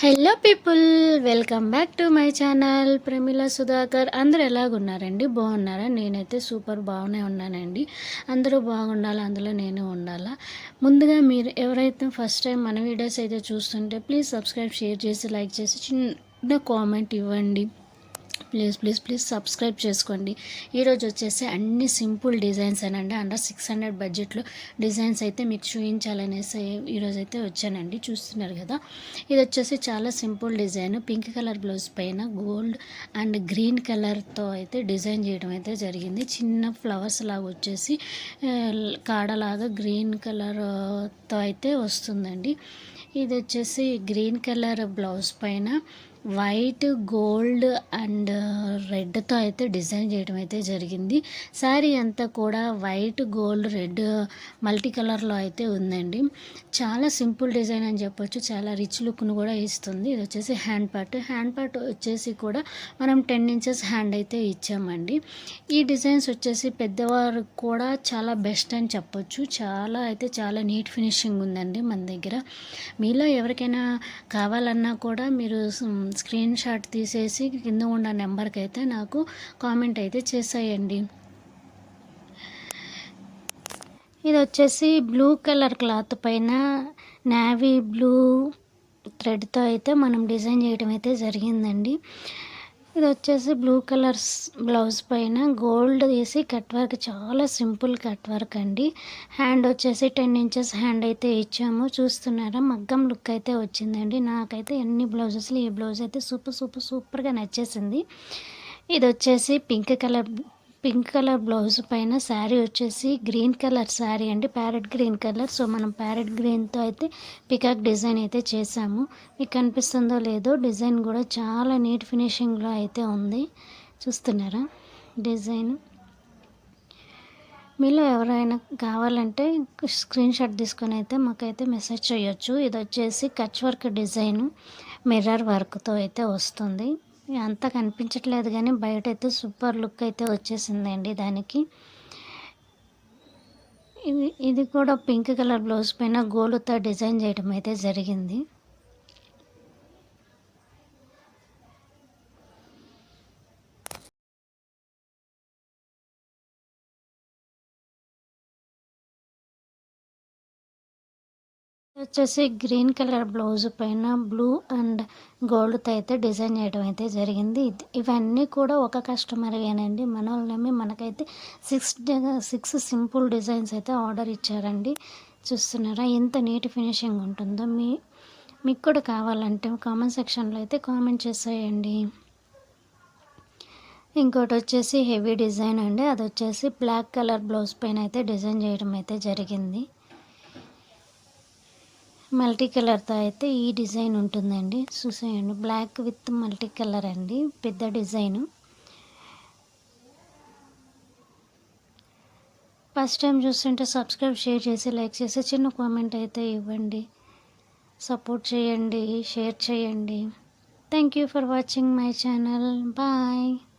Hello people welcome back to my channel. Pramila Sudhakar అందరూ ఎలాగున్నారండి? బాగున్నారా? నేనైతే సూపర్ బాగానే ఉన్నానండి. అందరూ బాగుండాలి? అందులో నేను ఉండాలా? ముందుగా మీరు ఎవరైతే ఫస్ట్ టైం మన వీడియోస్ అయితే చూస్తుంటే ప్లీజ్ సబ్స్క్రైబ్ షేర్ చేసి లైక్ చేసి చిన్న కామెంట్ ఇవ్వండి. ప్లీజ్ ప్లీజ్ ప్లీజ్ సబ్స్క్రైబ్ చేసుకోండి. ఈరోజు వచ్చేసి అన్ని సింపుల్ డిజైన్స్ అనండి. అండర్ సిక్స్ హండ్రెడ్ బడ్జెట్లో డిజైన్స్ అయితే మీకు చూపించాలనేసి ఈరోజు అయితే వచ్చానండి. చూస్తున్నారు కదా. ఇది వచ్చేసి చాలా simple design. Pink colour blouse పైన గోల్డ్ అండ్ గ్రీన్ కలర్తో అయితే డిజైన్ చేయడం అయితే జరిగింది. చిన్న ఫ్లవర్స్ లాగా వచ్చేసి కాడలాగా గ్రీన్ కలర్తో అయితే వస్తుందండి. ఇది వచ్చేసి గ్రీన్ కలర్ బ్లౌజ్ పైన వైట్ గోల్డ్ అండ్ రెడ్తో అయితే డిజైన్ చేయడం అయితే జరిగింది. శారీ అంతా కూడా వైట్ గోల్డ్ రెడ్ మల్టీ కలర్లో అయితే ఉందండి. చాలా సింపుల్ డిజైన్ అని చెప్పొచ్చు. చాలా రిచ్ లుక్ను కూడా ఇస్తుంది. ఇది వచ్చేసి హ్యాండ్ పార్ట్. హ్యాండ్ పార్ట్ వచ్చేసి కూడా మనం టెన్ ఇంచెస్ హ్యాండ్ అయితే ఇచ్చామండి. ఈ డిజైన్స్ వచ్చేసి పెద్దవారు కూడా చాలా బెస్ట్ అని చెప్పొచ్చు. చాలా అయితే చాలా నీట్ ఫినిషింగ్ ఉందండి మన దగ్గర. మీలో ఎవరికైనా కావాలన్నా కూడా మీరు స్క్రీన్ షాట్ తీసేసి కింద ఉన్న నెంబర్కి అయితే నాకు కామెంట్ అయితే చేసేయండి. ఇది వచ్చేసి బ్లూ కలర్ క్లాత్ పైన నావీ బ్లూ థ్రెడ్తో అయితే మనం డిజైన్ చేయడం అయితే జరిగిందండి. ఇది వచ్చేసి బ్లూ కలర్స్ బ్లౌజ్ పైన. గోల్డ్ వేసి కట్ వర్క్ చాలా సింపుల్ కట్ వర్క్ అండి. హ్యాండ్ వచ్చేసి టెన్ ఇంచెస్ హ్యాండ్ అయితే ఇచ్చాము. చూస్తున్నారా? మగ్గం లుక్ అయితే వచ్చిందండి. నాకైతే ఎన్ని బ్లౌజెస్లు ఈ బ్లౌజ్ అయితే సూపర్ సూపర్ సూపర్గా నచ్చేసింది. ఇది వచ్చేసి pink colour pink colour blouse పైన శారీ వచ్చేసి గ్రీన్ కలర్ శారీ అండి ప్యారెట్ గ్రీన్ కలర్. సో మనం ప్యారెట్ గ్రీన్తో అయితే పికాక్ డిజైన్ అయితే చేసాము మీకు కనిపిస్తుందో లేదో డిజైన్ కూడా చాలా నీట్ ఫినిషింగ్లో అయితే ఉంది. చూస్తున్నారా డిజైన్? మీలో ఎవరైనా కావాలంటే స్క్రీన్ షాట్ తీసుకొని అయితే మాకైతే మెసేజ్ చేయొచ్చు. ఇది వచ్చేసి కచ్ వర్క్ డిజైన్ మిర్రర్ వర్క్తో అయితే వస్తుంది. అంత కనిపించట్లేదు కానీ బయట అయితే సూపర్ లుక్ అయితే వచ్చేసిందండి దానికి. ఇది ఇది కూడా పింక్ కలర్ బ్లౌజ్ పైన గోలుతో డిజైన్ చేయడం అయితే జరిగింది. వచ్చేసి గ్రీన్ కలర్ బ్లౌజ్ పైన బ్లూ అండ్ గోల్డ్తో అయితే డిజైన్ చేయడం అయితే జరిగింది. ఇవన్నీ కూడా ఒక కస్టమర్గానండి మన వాళ్ళమే మనకైతే సిక్స్ సిక్స్ సింపుల్ డిజైన్స్ అయితే ఆర్డర్ ఇచ్చారండి. చూస్తున్నారా ఎంత నీట్ ఫినిషింగ్ ఉంటుందో. మీ మీకు కూడా కావాలంటే కామెంట్ సెక్షన్లో అయితే కామెంట్ చేసేయండి. ఇంకోటి వచ్చేసి హెవీ డిజైన్ అండి. అది వచ్చేసి బ్లాక్ కలర్ బ్లౌజ్ పైన అయితే డిజైన్ చేయడం అయితే జరిగింది. మల్టీ కలర్తో అయితే ఈ డిజైన్ ఉంటుందండి. చూసేయండి. బ్లాక్ విత్ మల్టీ కలర్ అండి. పెద్ద డిజైను. ఫస్ట్ టైం చూస్తుంటే సబ్స్క్రైబ్ షేర్ చేసి లైక్ చేసి చిన్న కామెంట్ అయితే ఇవ్వండి. సపోర్ట్ చేయండి షేర్ చేయండి. Thank you for watching my channel. Bye.